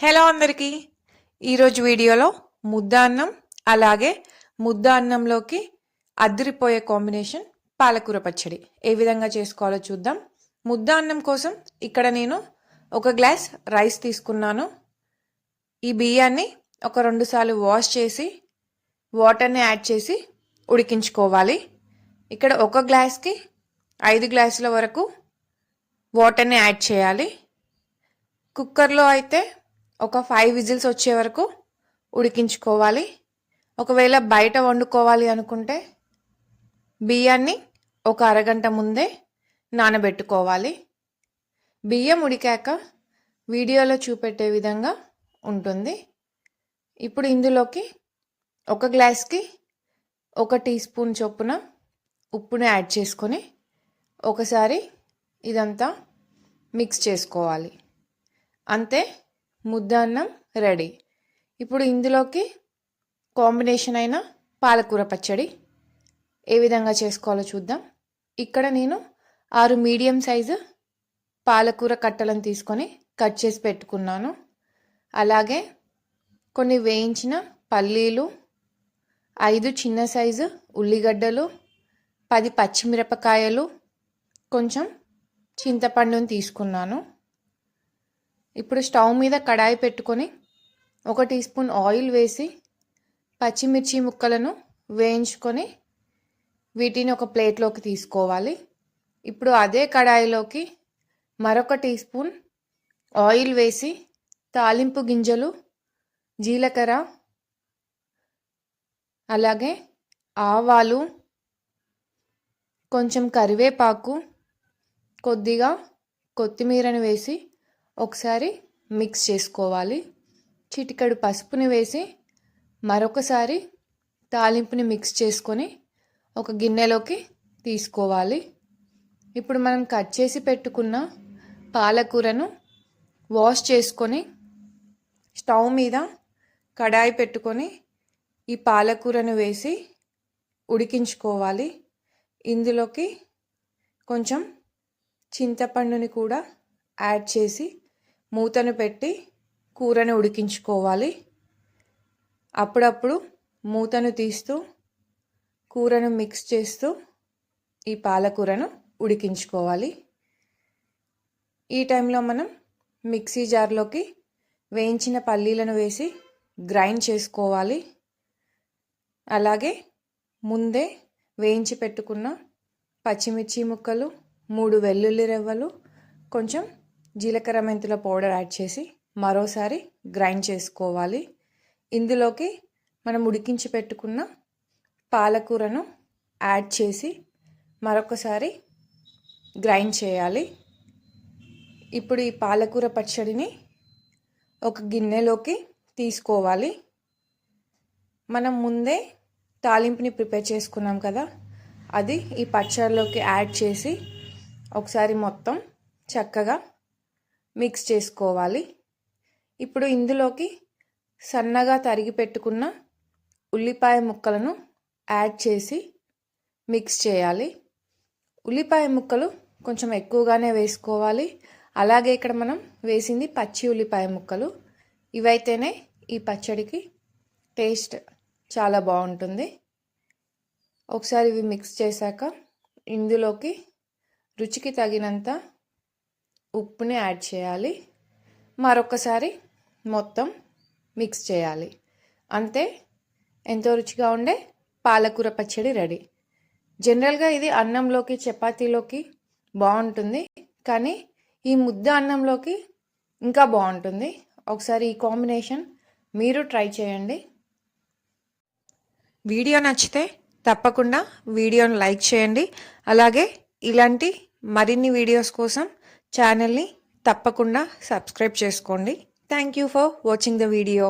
Hello అందరికీ. ఈరోజు వీడియోలో ముద్ద అన్నం అలాగే ముద్ద అన్నంలోకి అద్దరిపోయే కాంబినేషన్ పాలకూర పచ్చడి. ఏ విధంగా చేసుకోవాలో చూద్దాం. ముద్ద అన్నం కోసం ఇక్కడ నేను ఒక గ్లాస్ రైస్ తీసుకున్నాను. ఈ బియ్యాన్ని ఒక రెండు సార్లు వాష్ చేసి వాటర్ని యాడ్ చేసి ఉడికించుకోవాలి. ఇక్కడ ఒక గ్లాస్కి ఐదు గ్లాసుల వరకు వాటర్ని యాడ్ చేయాలి. కుక్కర్లో అయితే ఒక ఫైవ్ విజిల్స్ వచ్చే వరకు ఉడికించుకోవాలి. ఒకవేళ బయట వండుకోవాలి అనుకుంటే బియ్యాన్ని ఒక అరగంట ముందే నానబెట్టుకోవాలి. బియ్యం ఉడికాక వీడియోలో చూపెట్టే విధంగా ఉంటుంది. ఇప్పుడు ఇందులోకి ఒక గ్లాస్కి ఒక టీ స్పూన్ చొప్పున ఉప్పుని యాడ్ చేసుకొని ఒకసారి ఇదంతా మిక్స్ చేసుకోవాలి. అంతే ముద్ద అన్నం రెడీ. ఇప్పుడు ఇందులోకి కాంబినేషన్ అయిన పాలకూర పచ్చడి ఏ విధంగా చేసుకోవాలో చూద్దాం. ఇక్కడ నేను ఆరు మీడియం సైజు పాలకూర కట్టలను తీసుకొని కట్ చేసి పెట్టుకున్నాను. అలాగే కొన్ని వేయించిన పల్లీలు ఐదు చిన్న సైజు ఉల్లిగడ్డలు పది పచ్చిమిరపకాయలు కొంచెం చింతపండుని తీసుకున్నాను. ఇప్పుడు స్టవ్ మీద కడాయి పెట్టుకొని ఒక టీ స్పూన్ ఆయిల్ వేసి పచ్చిమిర్చి ముక్కలను వేయించుకొని వీటిని ఒక ప్లేట్లోకి తీసుకోవాలి. ఇప్పుడు అదే కడాయిలోకి మరొక టీ స్పూన్ ఆయిల్ వేసి తాలింపు గింజలు జీలకర్ర అలాగే ఆవాలు కొంచెం కరివేపాకు కొద్దిగా కొత్తిమీరని వేసి ఒకసారి మిక్స్ చేసుకోవాలి. చిటికడు పసుపుని వేసి మరొకసారి తాలింపుని మిక్స్ చేసుకొని ఒక గిన్నెలోకి తీసుకోవాలి. ఇప్పుడు మనం కట్ చేసి పెట్టుకున్న పాలకూరను వాష్ చేసుకొని స్టవ్ మీద కడాయి పెట్టుకొని ఈ పాలకూరను వేసి ఉడికించుకోవాలి. ఇందులోకి కొంచెం చింతపండుని కూడా యాడ్ చేసి మూతను పెట్టి కూరని ఉడికించుకోవాలి. అప్పుడప్పుడు మూతను తీస్తూ కూరను మిక్స్ చేస్తూ ఈ పాలకూరను ఉడికించుకోవాలి. ఈ టైంలో మనం మిక్సీ జార్లోకి వేయించిన పల్లీలను వేసి గ్రైండ్ చేసుకోవాలి. అలాగే ముందే వేయించి పెట్టుకున్న పచ్చిమిర్చి ముక్కలు మూడు వెల్లుల్లి రెవ్వలు కొంచెం జీలకర్ర మెంతుల పౌడర్ యాడ్ చేసి మరోసారి గ్రైండ్ చేసుకోవాలి. ఇందులోకి మనం ఉడికించి పెట్టుకున్న పాలకూరను యాడ్ చేసి మరొకసారి గ్రైండ్ చేయాలి. ఇప్పుడు ఈ పాలకూర పచ్చడిని ఒక గిన్నెలోకి తీసుకోవాలి. మనం ముందే తాలింపుని ప్రిపేర్ చేసుకున్నాం కదా అది ఈ పచ్చడిలోకి యాడ్ చేసి ఒకసారి మొత్తం చక్కగా మిక్స్ చేసుకోవాలి. ఇప్పుడు ఇందులోకి సన్నగా తరిగి పెట్టుకున్న ఉల్లిపాయ ముక్కలను యాడ్ చేసి మిక్స్ చేయాలి. ఉల్లిపాయ ముక్కలు కొంచెం ఎక్కువగానే వేసుకోవాలి. అలాగే ఇక్కడ మనం వేసింది పచ్చి ఉల్లిపాయ ముక్కలు. ఇవైతేనే ఈ పచ్చడికి టేస్ట్ చాలా బాగుంటుంది. ఒకసారి ఇవి మిక్స్ చేశాక ఇందులోకి రుచికి తగినంత ఉప్పుని యాడ్ చేయాలి. మరొకసారి మొత్తం మిక్స్ చేయాలి. అంతే. ఎంతో రుచిగా ఉండే పాలకూర పచ్చడి రెడీ. జనరల్గా ఇది అన్నంలోకి చపాతీలోకి బాగుంటుంది. కానీ ఈ ముద్ద అన్నంలోకి ఇంకా బాగుంటుంది. ఒకసారి ఈ కాంబినేషన్ మీరు ట్రై చేయండి. వీడియో నచ్చితే తప్పకుండా వీడియోను లైక్ చేయండి. అలాగే ఇలాంటి మరిన్ని వీడియోస్ కోసం ఛానల్ని తప్పకుండా సబ్స్క్రైబ్ చేసుకోండి. Thank you for watching the video